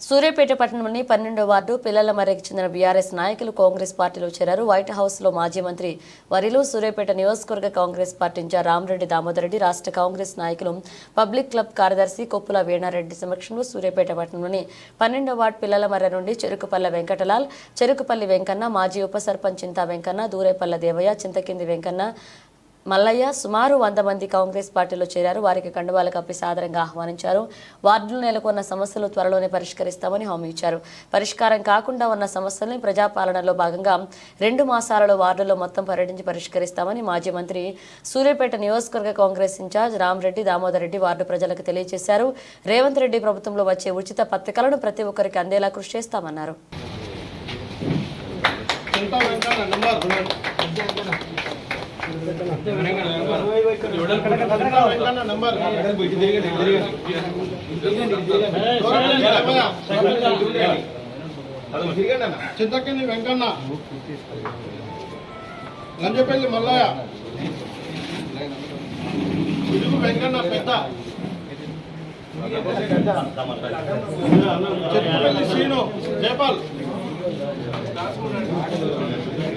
సూర్యాపేట పట్టణంలోని పన్నెండో వార్డు పిల్లల మర్రికి చెందిన బీఆర్ఎస్ నాయకులు కాంగ్రెస్ పార్టీలో చేరారు. వైట్ హౌస్లో మాజీ మంత్రి వరిలు సూర్యాపేట నియోజకవర్గ Congress party incharge Ramareddy Damodar Reddy రాష్ట్ర కాంగ్రెస్ నాయకులు పబ్లిక్ క్లబ్ కార్యదర్శి కొప్పుల వీణారెడ్డి సమక్షంలో సూర్యాపేట పట్టణంలోని పన్నెండో వార్డు పిల్లల మర్ర నుండి చెరుకుపల్లె వెంకటలాల్ చెరుకుపల్లి వెంకన్న మాజీ ఉప సర్పంచ్ చింతా వెంకన్న దూరేపల్ల దేవయ్య చింతకింది వెంకన్న మల్లయ్య సుమారు వంద మంది కాంగ్రెస్ పార్టీలో చేరారు. వారికి కండువాలు కప్పి సాదరంగా ఆహ్వానించారు. వార్డులు నెలకొన్న సమస్యలు త్వరలోనే పరిష్కరిస్తామని హామీ ఇచ్చారు. పరిష్కారం కాకుండా ఉన్న సమస్యల్ని ప్రజాపాలనలో భాగంగా రెండు మాసాలలో వార్డులో మొత్తం పర్యటించి పరిష్కరిస్తామని మాజీ మంత్రి సూర్యాపేట నియోజకవర్గ Congress incharge Ramareddy Damodar Reddy ward ప్రజలకు తెలియజేశారు. రేవంత్ రెడ్డి ప్రభుత్వంలో వచ్చే ఉచిత పత్రికలను ప్రతి ఒక్కరికి అందేలా కృషి చేస్తామన్నారు. చింతకింది వెంకన్న లంజపల్లి మల్లయ్య ఇడుగు వెంకన్న పెద్ద చెట్టుపల్లి శ్రీను జయపాల్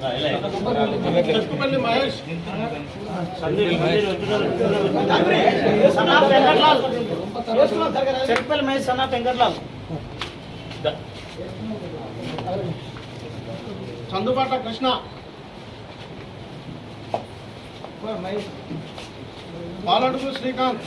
లంజపల్లి వెంకన్న చెట్టుపల్లి మహేష్ చెట్పల్లి మహేష్ సన్నా వెంకట్లాల్ చందుబాట కృష్ణ పాలడుగు శ్రీకాంత్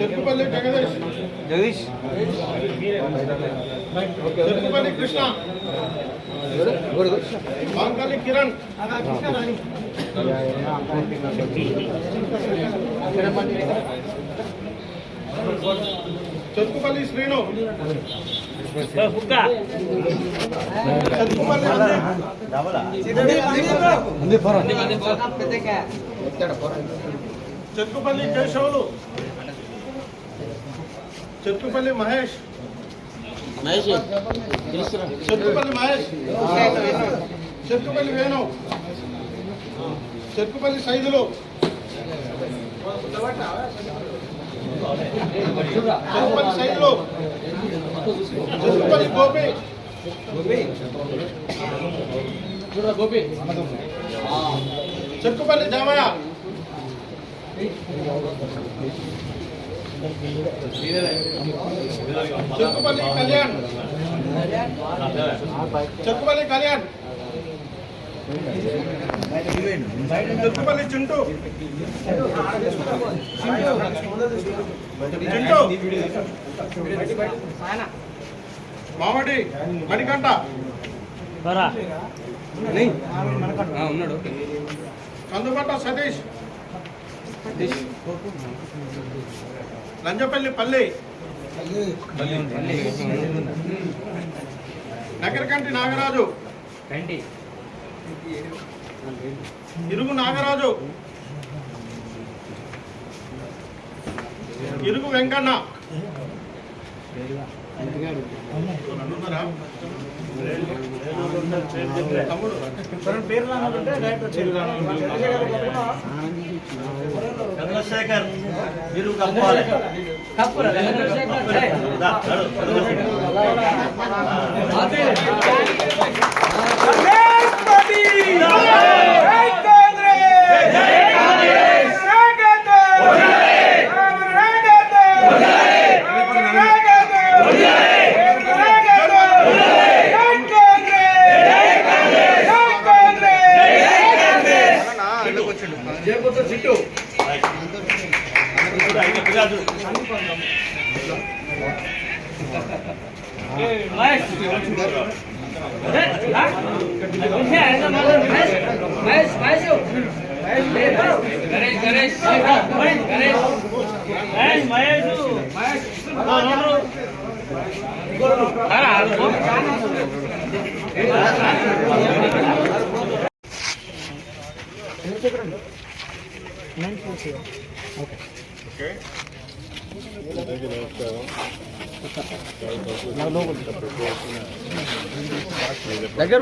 చెరుకుపల్లి జగదీష్. జగదీష్? చెరుకుపల్లి కృష్ణ. బాంకల్లి కిరణ్. చెరుకుపల్లి శ్రీను. చెరుకుపల్లి కేశవులు. చెరుకుపల్లి మహేష్. చెరుకుపల్లి మహేష్. చెరుకుపల్లి వేణు. చెరుకుపల్లి సైదులు. చెరుకుపల్లి సైదులు. చెరుకుపల్లి గోపి. చెరుకుపల్లి దేవయ్య చెరుకుపల్లి కళ్యాణ్. చెరుకుపల్లి కళ్యాణ్. చెరుకుపల్లి చింటూ. చింటూ. మామిడి మణికంఠ. ఉన్నాడు కందుపట్ట సతీష్. లంజపల్లి పల్లి. నగరకంటి నాగరాజు. ఇరుగు నాగరాజు. ఇరుగు వెంకన్న. ఉన్నారా? ಬಿರು ಕಪ್ಪಾಲೆ ಕಪ್ಪರ ಅದೇ Nine forty. Okay. Okay. దగ్గర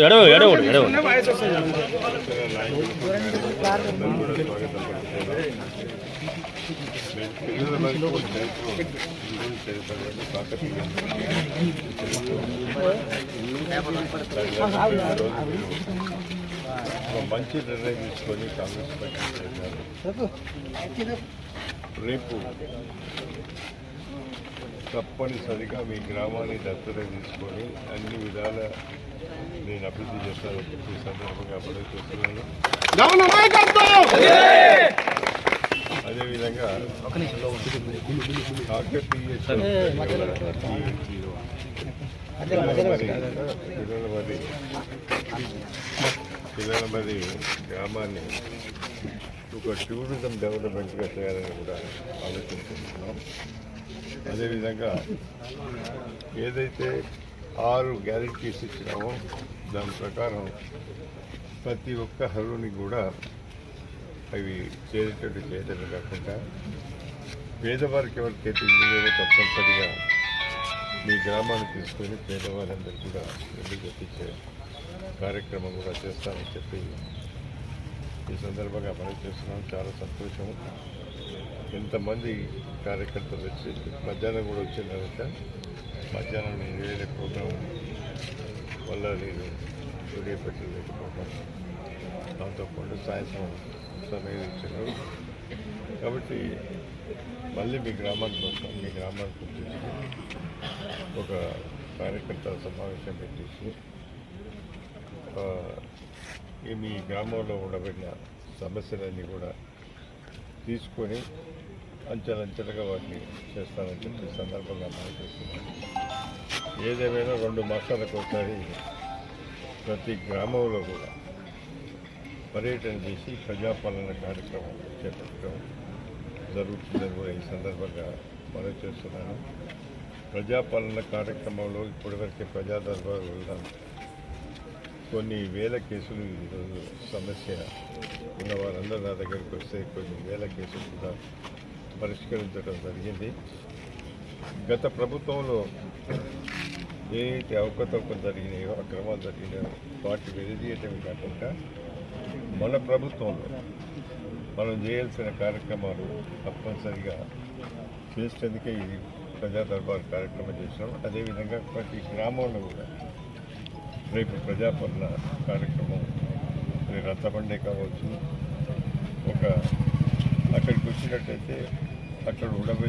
ఎడవ ఎడవడు ఎడవడు ఒక మంచి నిర్ణయం తీసుకొని కాంగ్రెస్ పార్టీ. రేపు తప్పనిసరిగా మీ గ్రామాన్ని దత్తత తీసుకొని అన్ని విధాల నేను అభివృద్ధి చేస్తాను. ఈ సందర్భంగా అభివృద్ధి చేస్తున్నాను అదేవిధంగా కాకతీయ పిల్లల గ్రామాన్ని ఒక టూరిజం డెవలప్మెంట్గా చేయాలని కూడా ఆలోచించుకుంటున్నాం. అదేవిధంగా ఏదైతే ఆరు గ్యారెంటీస్ ఇచ్చినామో దాని ప్రకారం ప్రతి ఒక్క హరుని కూడా అవి చేరేటట్టు చేయడమే కాకుండా పేదవారికి ఎవరికైతే ఇల్లు లేదో తప్పనిసరిగా మీ గ్రామాన్ని తీసుకొని పేదవారందరూ కూడా ఇల్లు కట్టించే కార్యక్రమం కూడా చేస్తామని చెప్పి ఈ సందర్భంగా మనం చేస్తున్నాం. చాలా సంతోషం ఎంతమంది కార్యకర్తలు వచ్చి మధ్యాహ్నం కూడా వచ్చిన తర్వాత మధ్యాహ్నం నేను వేరే ప్రోగ్రాం వల్ల నేను స్టూడియో పెట్టలేకపోవడం దాంతోపాటు సాయంత్రం సమయం ఇచ్చారు. కాబట్టి మళ్ళీ మీ గ్రామానికి వస్తాం. మీ గ్రామానికి వచ్చేసి ఒక కార్యకర్తల సమావేశం పెట్టేసి మీ గ్రామంలో ఉండబడిన సమస్యలన్నీ కూడా తీసుకొని అంచెలంచెలుగా వాటిని చేస్తానని చెప్పి సందర్భంగా మనం ఏదేమైనా రెండు మాసాలకు ఒకసారి ప్రతి గ్రామంలో కూడా పర్యటన చేసి ప్రజాపాలన కార్యక్రమం చేపట్టడం జరుగుతుందని కూడా ఈ సందర్భంగా మనం చేస్తున్నాను. ప్రజాపాలన కార్యక్రమంలో ఇప్పటివరకు ప్రజా దర్బారు కొన్ని వేల కేసులు ఈరోజు సమస్య ఉన్న వారందరూ నా దగ్గరికి వస్తే కొన్ని వేల కేసులు కూడా పరిష్కరించడం జరిగింది. గత ప్రభుత్వంలో ఏదైతే అవకతవకలు జరిగినాయో అక్రమాలు జరిగినాయో వాటి వెలిదీయటమే కాకుండా మన ప్రభుత్వంలో మనం చేయాల్సిన కార్యక్రమాలు తప్పనిసరిగా చేసేందుకే ఈ ప్రజా దర్బార్ కార్యక్రమం చేసినాం అదేవిధంగా ప్రతి గ్రామంలో కూడా రేపు ప్రజాపరణ కార్యక్రమం రేపు రచ్చబండే కావచ్చు ఒక అక్కడికి వచ్చినట్టయితే అక్కడ ఉండబోయే